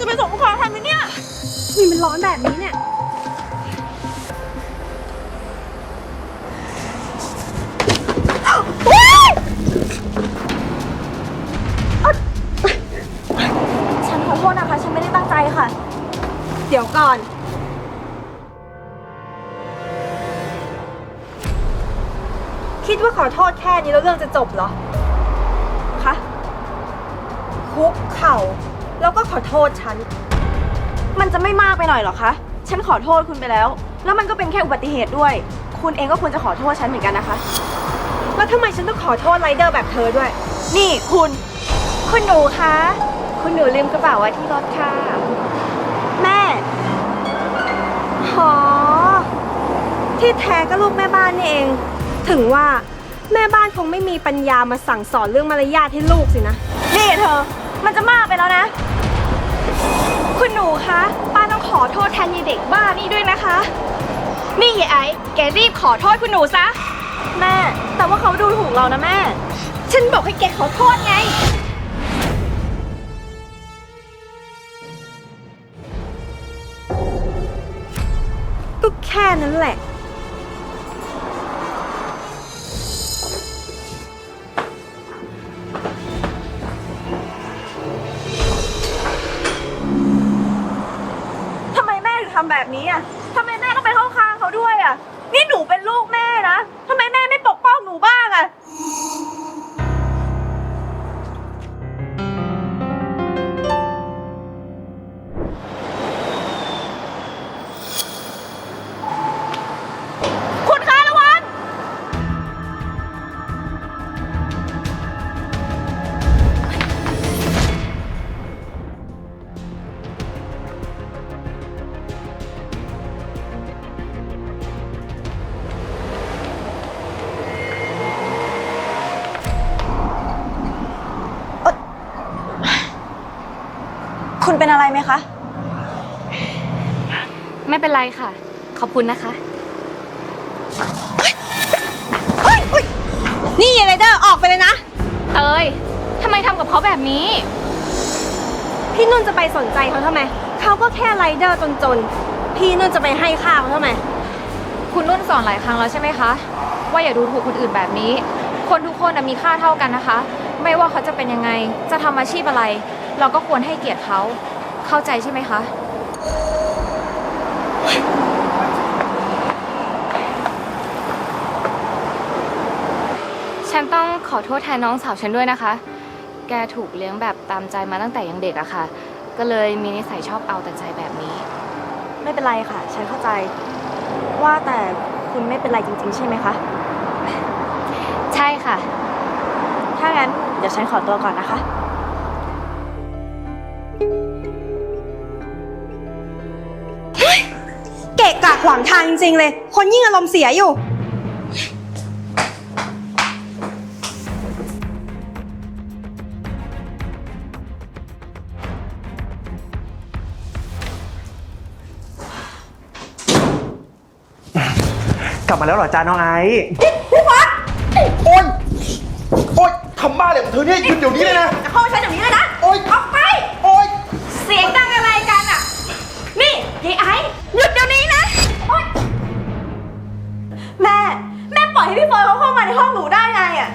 จะไปส่งลูกค้าทันไหมเนี่ยนี่มันร้อนแบบนี้เนี่ย ฉันขอโทษนะคะ ฉันไม่ได้ตั้งใจค่ะ เดี๋ยวก่อน คิดว่าขอโทษแค่นี้แล้วเรื่องจะจบเหรอ คะคุกเข่าแล้วก็ ขอโทษฉัน มันจะไม่มากไปหน่อยหรอคะ ฉันขอโทษคุณไปแล้ว แล้วมันก็เป็นแค่อุบัติเหตุด้วย คุณเองก็ควรจะขอโทษฉันเหมือนกันนะคะ แล้วทำไมฉันต้องขอโทษไรเดอร์แบบเธอด้วย นี่คุณ คุณหนูคะ คุณหนูลืมกระเป๋าไว้ที่รถค่ะ แม่หอที่แท้ก็ลูกแม่บ้านนี่เอง ถึงว่าแม่บ้านคงไม่มีปัญญามาสั่งสอนเรื่องมารยาทให้ลูกสินะ นี่เธอ มันจะมากไปแล้วนะ คุณหนูคะ ป้าต้องขอโทษแทนยายเด็กบ้านี่ด้วยนะคะ นี่ยายไอ้แกรีบขอโทษคุณหนูซะ แม่ แต่ว่าเขาดูถูกเรานะแม่ ฉันบอกให้แกขอโทษไง ก็แค่นั้นแหละ ทำแบบนี้อะ เป็นอะไรไหมคะ ไม่เป็นไรค่ะ ขอบคุณนะคะนี่ไรเดอร์ออกไปเลยนะ เตยทำไมทำกับเขาแบบนี้ พี่นุ่นจะไปสนใจเขาทำไม เขาก็แค่ไรเดอร์จนๆ พี่นุ่นจะไปให้ค่าเขาทำไม คุณนุ่นสอนหลายครั้งแล้วใช่ไหมคะ ว่าอย่าดูถูกคนอื่นแบบนี้ คนทุกคนน่ะมีค่าเท่ากันนะคะ ไม่ว่าเขาจะเป็นยังไง จะทำอาชีพอะไร เราก็ควรให้เกียรติเขา เข้าใจใช่ไหมคะ ฉันต้องขอโทษแทนน้องสาวฉันด้วยนะคะ แกถูกเลี้ยงแบบตามใจมาตั้งแต่ยังเด็กอะค่ะ ก็เลยมีนิสัยชอบเอาแต่ใจแบบนี้ ไม่เป็นไรค่ะ ฉันเข้าใจ ว่าแต่คุณไม่เป็นไรจริง ๆ ใช่ไหมคะ ใช่ค่ะ ถ้างั้นเดี๋ยวฉันขอตัวก่อนนะคะ ขวางทางจริงๆเลย คนยิ่งอารมณ์เสียอยู่ กลับมาแล้วเหรอจ้าน้องไอซ์โอ๊ยโอ๊ยทำบ้าเลยของเธอเนี่ยหยุดเดี๋ยวนี้เลยนะจะเข้าฉันเดี๋ยวนี้เลยนะ โอ๊ย ห้องหนูได้ไงอะ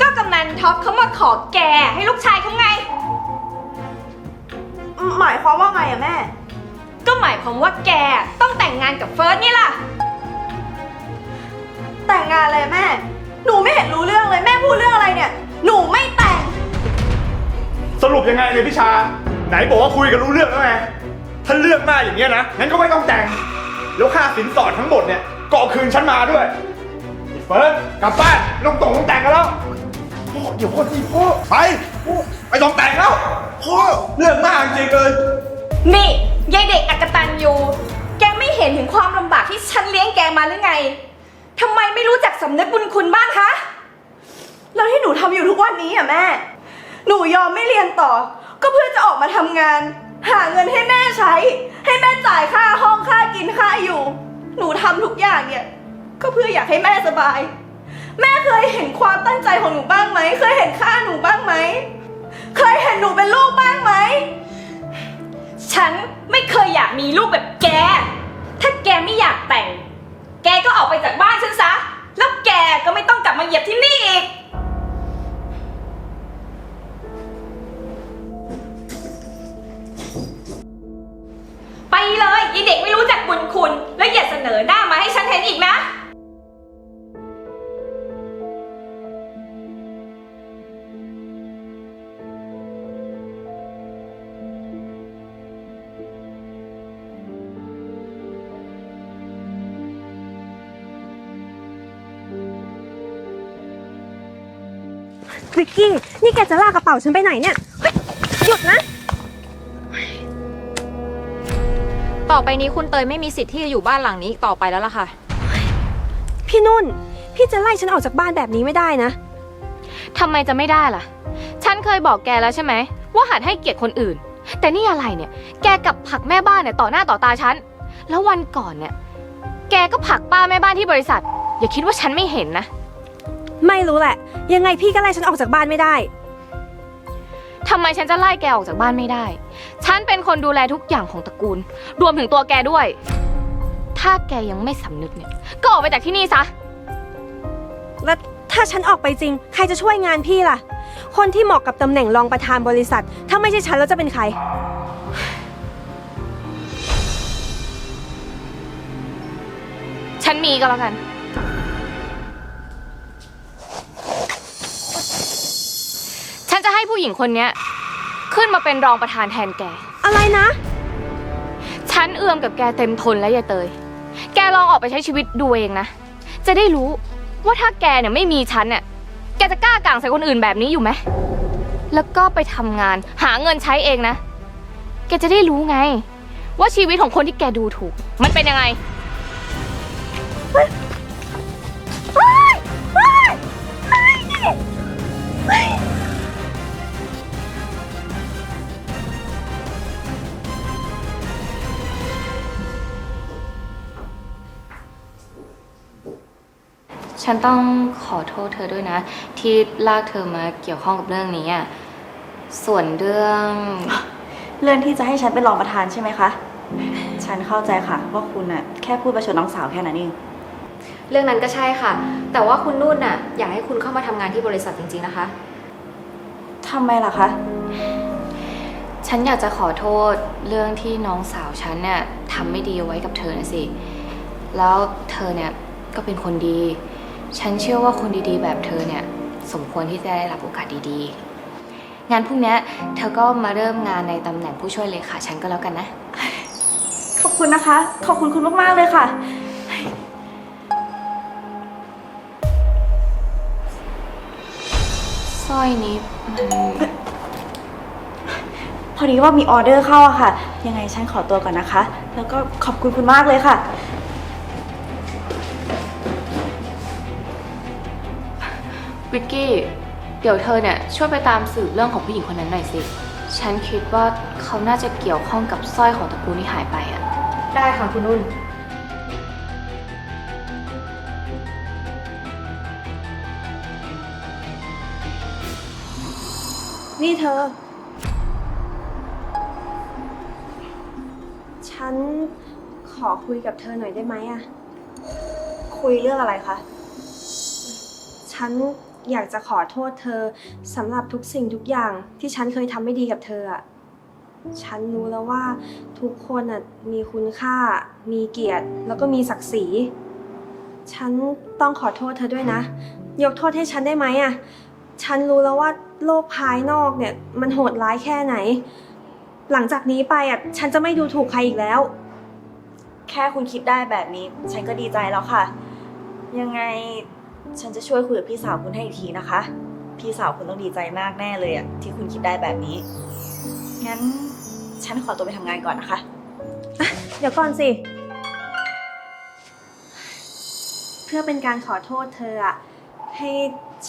ก็กำนันท็อปเขามาขอแกให้ลูกชายเขาไง หมายความว่าไงอะแม่ ก็หมายความว่าแกต้องแต่งงานกับเฟิร์สนี่ล่ะ แต่งงานอะไรแม่ หนูไม่เห็นรู้เรื่องเลยแม่พูดเรื่องอะไรเนี่ย หนูไม่แต่ง สรุปยังไงเนี่ยพี่ชา ไหนบอกว่าคุยกันรู้เรื่องแล้วไงถ้าเลือกหน้าอย่างเงี้ยนะงั้นก็ไม่ต้องแต่งแล้วค่าสินสอดทั้งหมดเนี่ยก็เอาคืนฉันมาด้วยไอ้ เฟิร์สกลับบ้านไม่ต้องตกต้องแต่งกันแล้วพ่อเดี๋ยวพ่อสิพ่อไปพ่อไปต้องแต่งแล้วพ่อเรื่องมากจริงเลยนี่ยายเด็กอักตันยูแกไม่เห็นถึงความลำบากที่ฉันเลี้ยงแกมาหรือไงทำไมไม่รู้จักสำนึกบุญคุณบ้างคะแล้วที่หนูทำอยู่ทุกวันนี้อะแม่ หนูยอมไม่เรียนต่อ ก็เพื่อจะออกมาทำงาน หาเงินให้แม่ใช้ ให้แม่จ่ายค่าห้องค่ากินค่าอยู่ หนูทำทุกอย่างเนี่ย ก็เพื่ออยากให้แม่สบาย แม่เคยเห็นความตั้งใจของหนูบ้างไหม เคยเห็นค่าหนูบ้างไหม เคยเห็นหนูเป็นลูกบ้างไหม ฉันไม่เคยอยากมีลูกแบบแก ถ้าแกไม่อยากแต่ง แกก็ออกไปจากบ้านฉันซะ แล้วแกก็ไม่ต้องกลับมาเหยียบที่นี่อีก ไปเลยยีเด็กไม่รู้จักบุญคุณ แล้วอย่าเสนอหน้ามาให้ฉันเห็นอีกนะ จะลากกระเป๋าฉันไปไหนเนี่ยเฮ้ยหยุดนะ ต่อไปนี้คุณเตยไม่มีสิทธิ์ที่จะอยู่บ้านหลังนี้อีกต่อไปแล้วล่ะค่ะ พี่นุ่น พี่จะไล่ฉันออกจากบ้านแบบนี้ไม่ได้นะ ทำไมจะไม่ได้ล่ะ ฉันเคยบอกแกแล้วใช่ไหม ว่าหัดให้เกียรติคนอื่น แต่นี่อะไรเนี่ย แกกลับผลักแม่บ้านเนี่ยต่อหน้าต่อตาฉัน แล้ววันก่อนเนี่ย แกก็ผลักป้าแม่บ้านที่บริษัท อย่าคิดว่าฉันไม่เห็นนะ ไม่รู้แหละ ยังไงพี่ก็ไล่ฉันออกจากบ้านไม่ได้ ทำไมฉันจะไล่แกออกจากบ้านไม่ได้ ฉันเป็นคนดูแลทุกอย่างของตระกูล รวมถึงตัวแกด้วย ถ้าแกยังไม่สำนึกเนี่ย ก็ออกไปจากที่นี่ซะ แล้วถ้าฉันออกไปจริง ใครจะช่วยงานพี่ล่ะ คนที่เหมาะกับตำแหน่งรองประธานบริษัท ถ้าไม่ใช่ฉันแล้วจะเป็นใคร ฉันมีก็แล้วกัน ผู้หญิงคนเนี้ยขึ้นมาเป็นรองประธานแทนแก อะไรนะ ฉันเอื้อมกับแกเต็มทนแล้วยายเตย แกลองออกไปใช้ชีวิตดูเองนะ จะได้รู้ว่าถ้าแกเนี่ยไม่มีฉันเนี่ยแกจะกล้ากลางใส่คนอื่นแบบนี้อยู่ไหม แล้วก็ไปทำงานหาเงินใช้เองนะ แกจะได้รู้ไง ว่าชีวิตของคนที่แกดูถูก มันเป็นยังไง ฉันต้องขอโทษเธอด้วยนะ ที่ลากเธอมาเกี่ยวข้องกับเรื่องนี้อะส่วนเรื่อง เรื่องที่จะให้ฉันเป็นรองประธานใช่ไหมคะ ฉันเข้าใจค่ะว่าคุณน่ะแค่พูดประชดน้องสาวแค่นั้นเอง เรื่องนั้นก็ใช่ค่ะ แต่ว่าคุณนุ่นน่ะอยากให้คุณเข้ามาทำงานที่บริษัทจริงๆนะคะ ทำไมล่ะคะ ฉันอยากจะขอโทษเรื่องที่น้องสาวฉันเนี่ยทำไม่ดีเอาไว้กับเธอนะสิ แล้วเธอเนี่ยก็เป็นคนดี ฉันเชื่อว่าคนดีๆ แบบเธอเนี่ย สมควรที่จะได้รับโอกาสดีๆ งานพรุ่งเนี้ยเธอก็มาเริ่มงานในตำแหน่งผู้ช่วยเลขาฉันก็แล้วกันนะ ขอบคุณนะคะ ขอบคุณคุณมาก ๆ เลยค่ะ สร้อยนี้มันพอดีว่ามีออเดอร์เข้าอะค่ะ ยังไงฉันขอตัวก่อนนะคะ แล้วก็ขอบคุณคุณมากเลยค่ะ วิกกี้ เดี๋ยวเธอเนี่ยช่วยไปตามสืบเรื่องของผู้หญิงคนนั้นหน่อยสิ ฉันคิดว่าเขาน่าจะเกี่ยวข้องกับสร้อยของตระกูลที่หายไปอะได้ค่ะคุณนุ่น นี่เธอ ฉันขอคุยกับเธอหน่อยได้ไหมอะ คุยเรื่องอะไรคะ ฉัน อยากจะขอโทษเธอสำหรับทุกสิ่งทุกอย่างที่ฉันเคยทำไม่ดีกับเธออะฉันรู้แล้วว่าทุกคนอะมีคุณค่า มีเกียรติ แล้วก็มีศักดิ์ศรี ฉันต้องขอโทษเธอด้วยนะ ยกโทษให้ฉันได้ไหมอะฉันรู้แล้วว่าโลกภายนอกเนี่ย มันโหดร้ายแค่ไหน หลังจากนี้ไปอะฉันจะไม่ดูถูกใครอีกแล้ว แค่คุณคิดได้แบบนี้ ฉันก็ดีใจแล้วค่ะ ยังไง ฉันจะช่วยคุยกับพี่สาวคุณให้อีกทีนะคะ พี่สาวคุณต้องดีใจมากแน่เลยอะที่คุณคิดได้แบบนี้ งั้นฉันขอตัวไปทำงานก่อนนะคะ เดี๋ยวก่อนสิ เพื่อเป็นการขอโทษเธออะให้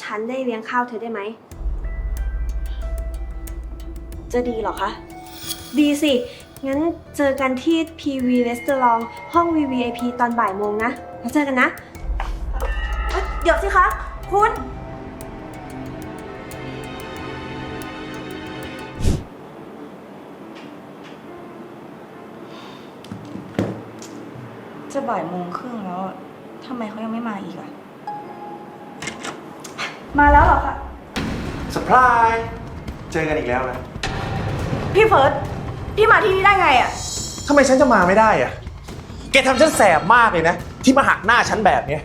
ฉันได้เลี้ยงข้าวเธอได้ไหม จะดีเหรอคะ ดีสิ งั้นเจอกันที่ PV Restaurant ห้อง VVIP ตอนบ่ายโมงนะ แล้วเจอกันนะเอ้ยเดี๋ยวสิคะ คุณ จะบ่ายโมงครึ่งแล้วทำไมเขายังไม่มาอีกอะมาแล้วเหรอคะ สปายเจอกันอีกแล้วนะพี่เฟิร์สพี่มาที่นี่ได้ไงอะทำไมฉันจะมาไม่ได้อะแกทำฉันแสบมากเลยนะ ที่มาหักหน้าฉันแบบนี้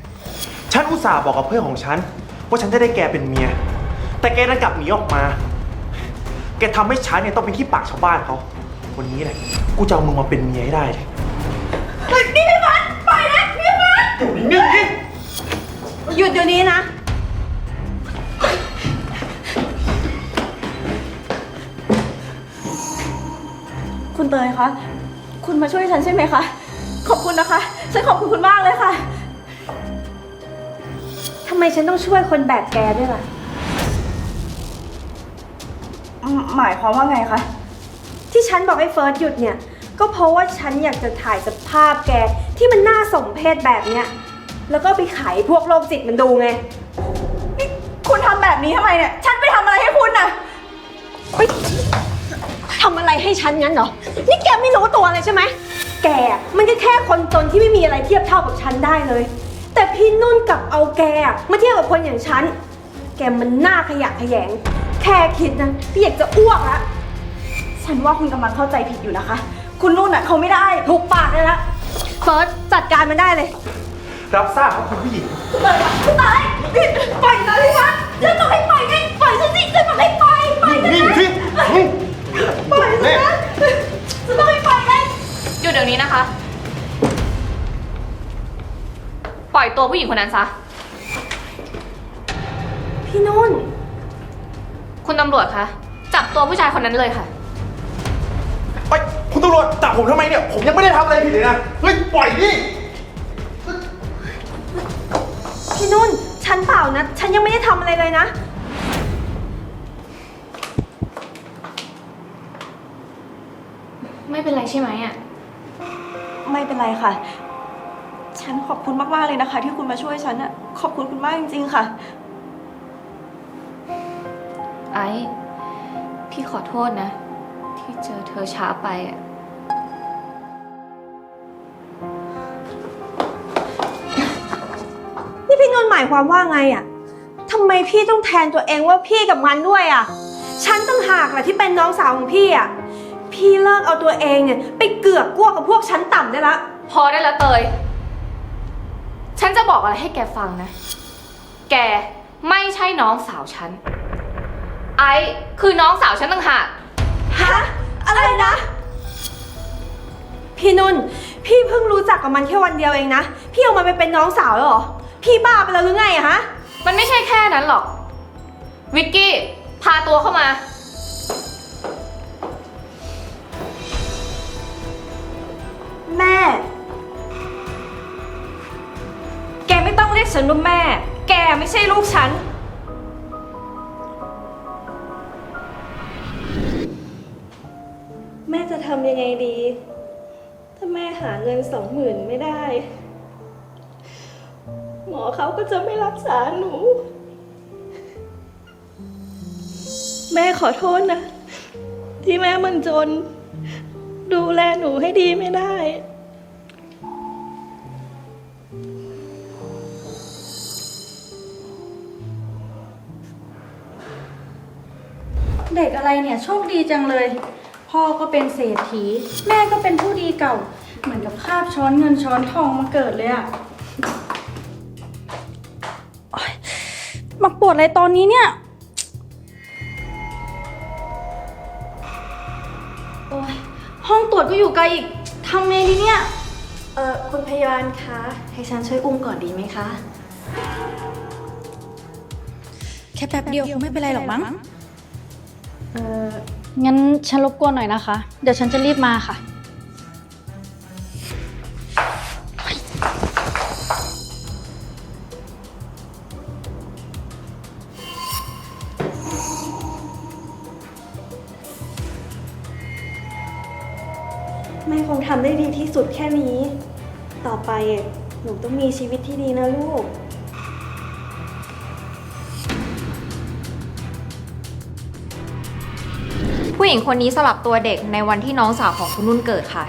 ฉันอุตส่าห์บอกกับเพื่อนของฉัน ว่าฉันจะได้แกเป็นเมีย แต่แกดันกลับหนีออกมา แกทำให้ฉันเนี่ยต้องเป็นขี้ปากชาวบ้านเขา วันนี้แหละ กูจะเอามึงมาเป็นเมียให้ได้เลยนี่พี่ฟันปล่อยนะพี่ฟันอยู่นิ่งๆดิหยุดเดี๋ยวนี้นะ คุณเตยคะ คุณมาช่วยฉันใช่ไหมคะ ขอบคุณนะคะ ฉันขอบคุณคุณมากเลยค่ะทำ ไมฉันต้องช่วยคนแบบแกด้วยล่ะ หมายความว่าไงคะ ที่ฉันบอกให้เฟิร์สหยุดเนี่ย ก็เพราะว่าฉันอยากจะถ่ายสภาพแกที่มันน่าสมเพชแบบเนี้ย แล้วก็ไปขายพวกโรคจิตมันดูไง นี่คุณทำแบบนี้ทำไมเนี่ย ฉันไปทำอะไรให้คุณน่ะ เฮ้ยทำอะไรให้ฉันงั้นเหรอ นี่แกไม่รู้ตัวเลยใช่ไหม แกอะมันก็แค่คนจนที่ไม่มีอะไรเทียบเท่ากับฉันได้เลย แต่พี่นุ่นกลับเอาแกอะมาเทียบกับคนอย่างฉัน แกมันน่าขยะแขยง แค่คิดนะพี่อยากจะอ้วกละ ฉันว่าคุณกำลังเข้าใจผิดอยู่นะคะ คุณนุ่นน่ะเขาไม่ได้ถูกปากเลยละเฟิร์สจัดการมันได้เลย รับทราบครับคุณผู้หญิงเตยคุณเตยนี่ปล่อยนะพี่ฟันฉันบอกให้ปล่อยไงปล่อยฉันสิฉันบอกให้ปล่อยปล่อยฉันนิ่งนะๆสิอืมปล่อยฉันนะฉันบอกให้ปล่อยไง หยุดเดี๋ยวนี้นะคะ ปล่อยตัวผู้หญิงคนนั้นซะ พี่นุ่น คุณตำรวจคะ จับตัวผู้ชายคนนั้นเลยค่ะ ไปคุณตำรวจจับผมทำไมเนี่ย ผมยังไม่ได้ทำอะไรผิดเลยนะ เฮ้ย ปล่อยดิพี่นุ่น ฉันเปล่านะ ฉันยังไม่ได้ทำอะไรเลยนะ ไม่เป็นไรใช่ไหมอะ ไม่เป็นไรค่ะ ฉันขอบคุณมาก ๆ เลยนะคะ ที่คุณมาช่วยฉันอะขอบคุณคุณมากจริง ๆ ค่ะ ไอ้พี่ขอโทษนะ ที่เจอเธอช้าไปอะนี่พี่นุ่นหมายความว่าไงอะทำไมพี่ต้องแทนตัวเองว่าพี่กับมันด้วยอะฉันต้องหากแหละที่เป็นน้องสาวของพี่อะพี่เลิกเอาตัวเองเนี่ยไปเกือกกลัวกับพวกชั้นต่ำได้ละ พอได้แล้วเตย ฉันจะบอกอะไรให้แกฟังนะ แกไม่ใช่น้องสาวฉัน ไอ้คือน้องสาวฉันต่างหาก ฮะ อะไรนะ พี่นุ่น พี่เพิ่งรู้จักกับมันแค่วันเดียวเองนะ พี่เอามันไปเป็นน้องสาวแล้วเหรอ พี่บ้าไปแล้วหรือไงอะฮะ มันไม่ใช่แค่นั้นหรอก วิกกี้ พาตัวเข้ามาแฉันว่าแม่ แกไม่ใช่ลูกฉัน แม่จะทำยังไงดี ถ้าแม่หาเงินสองหมื่นไม่ได้ หมอเขาก็จะไม่รักษาหนู แม่ขอโทษนะ ที่แม่มันจน ดูแลหนูให้ดีไม่ได้ ด็กอะไรเนี่ยโชคดีจังเลย พ่อก็เป็นเศรษฐี แม่ก็เป็นผู้ดีเก่า เหมือนกับคาบช้อนเงินช้อนทองมาเกิดเลยอะโอ๊ยมาปวดอะไรตอนนี้เนี่ย โอ๊ยห้องตรวจก็อยู่ไกลอีกทำไงดีเนี่ย เออคุณพยาบาลคะ ให้ฉันช่วยอุ้มก่อนดีไหมคะ แค่แป๊บเดียวคงไม่เป็นไรหรอกมั้ง เอองั้นฉันรบกวนหน่อยนะคะ เดี๋ยวฉันจะรีบมาค่ะแม่คงทำได้ดีที่สุดแค่นี้ ต่อไปหนูต้องมีชีวิตที่ดีนะลูก ญิงคนนี้สลับตัวเด็กในวันที่น้องสาวของคุณนุ่นเกิดค่ะ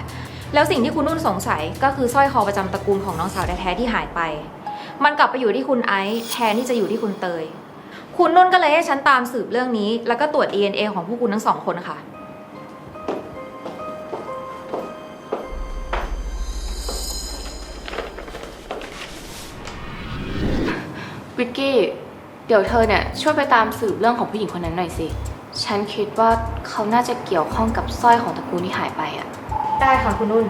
แล้วสิ่งที่คุณนุ่นสงสัยก็คือสร้อยคอประจำตระกูลของน้องสาวแท้ๆที่หายไป มันกลับไปอยู่ที่คุณไอซ์แทนที่จะอยู่ที่คุณเตย คุณนุ่นก็เลยให้ฉันตามสืบเรื่องนี้ แล้วก็ตรวจ DNA ของพวกคุณทั้งสองคนค่ะ วิกกี้ เดี๋ยวเธอเนี่ยช่วยไปตามสืบเรื่องของผู้หญิงคนนั้นหน่อยสิ ฉันคิดว่าเขาน่าจะเกี่ยวข้องกับสร้อยของตระกูลที่หายไปอะได้ค่ะคุณนุ่น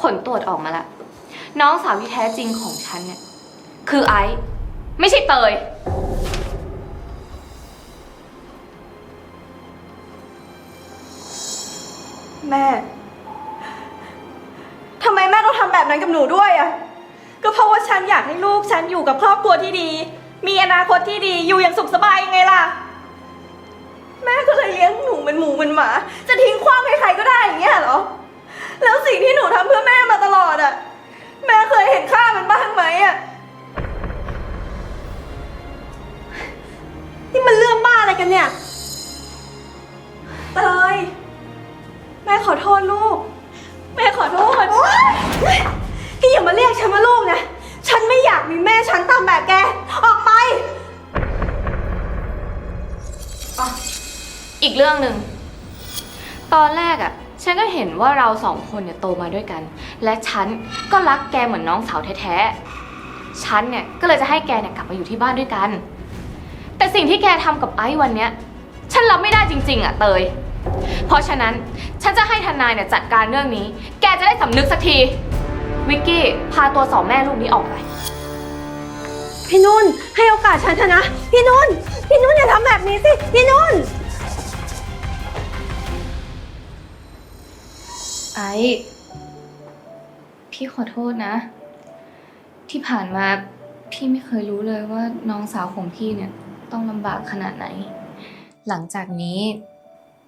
ผลตรวจออกมาแล้ว น้องสาวที่แท้จริงของฉันเนี่ย คือไอซ์ไม่ใช่เตย แม่ ทำไมแม่ต้องทำแบบนั้นกับหนูด้วยอะก็เพราะว่าฉันอยากให้ลูกฉันอยู่กับครอบครัวที่ดี มีอนาคตที่ดี อยู่อย่างสุขสบายยังไงล่ะ แม่ก็เลยเลี้ยงหนูเป็นหมูเป็นหมา จะทิ้งขว้างให้ใครก็ได้อย่างเงี้ยเหรอ แล้วสิ่งที่หนูทำเพื่อแม่มาตลอดอะแม่เคยเห็นค่ามันบ้างไหมอะนี่มันเรื่องบ้าอะไรกันเนี่ย เตย แม่ขอโทษลูก แม่ขอโทษพี่อย่ามาเรียกฉันว่าลูกนะ ฉันไม่อยากมีแม่ฉันตามแบบแก ออกไปอีกเรื่องหนึ่ง ตอนแรกอะ่ะ ฉันก็เห็นว่าเราสองคนเนี่ยโตมาด้วยกัน และฉันก็รักแกเหมือนน้องสาวแท้ๆ ฉันเนี่ยก็เลยจะให้แกเนี่ยกลับมาอยู่ที่บ้านด้วยกัน แต่สิ่งที่แกทำกับไอซ์วันเนี้ย ฉันรับไม่ได้จริง ๆอะ่ะเตย เพราะฉะนั้นฉันจะให้ทนายเนี่ยจัดการเรื่องนี้ แกจะได้สำนึกสักที วิกกี้พาตัวสองแม่ลูกนี้ออกไป พี่นุ่นให้โอกาสฉันเถอะนะ พี่นุ่น พี่นุ่นอย่าทำแบบนี้สิ พี่นุ่น ไอ้พี่ขอโทษนะ ที่ผ่านมาพี่ไม่เคยรู้เลยว่าน้องสาวของพี่เนี่ยต้องลำบากขนาดไหน หลังจากนี้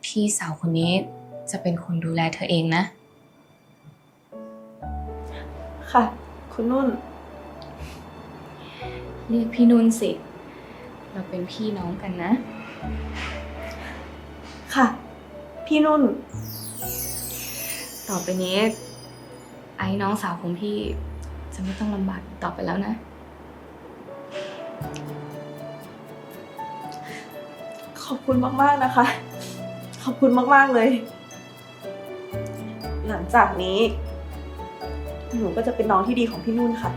พี่สาวคนนี้จะเป็นคนดูแลเธอเองนะ ค่ะ คุณนุ่น เรียกพี่นุ่นสิ เราเป็นพี่น้องกันนะ ค่ะ พี่นุ่น ต่อไปนี้ ไอ้น้องสาวของพี่จะไม่ต้องลำบากอีกต่อไปแล้วนะ ขอบคุณมาก ๆ นะคะ ขอบคุณมากๆเลย หลังจากนี้ หนูก็จะเป็นน้องที่ดีของพี่นุ่นค่ะ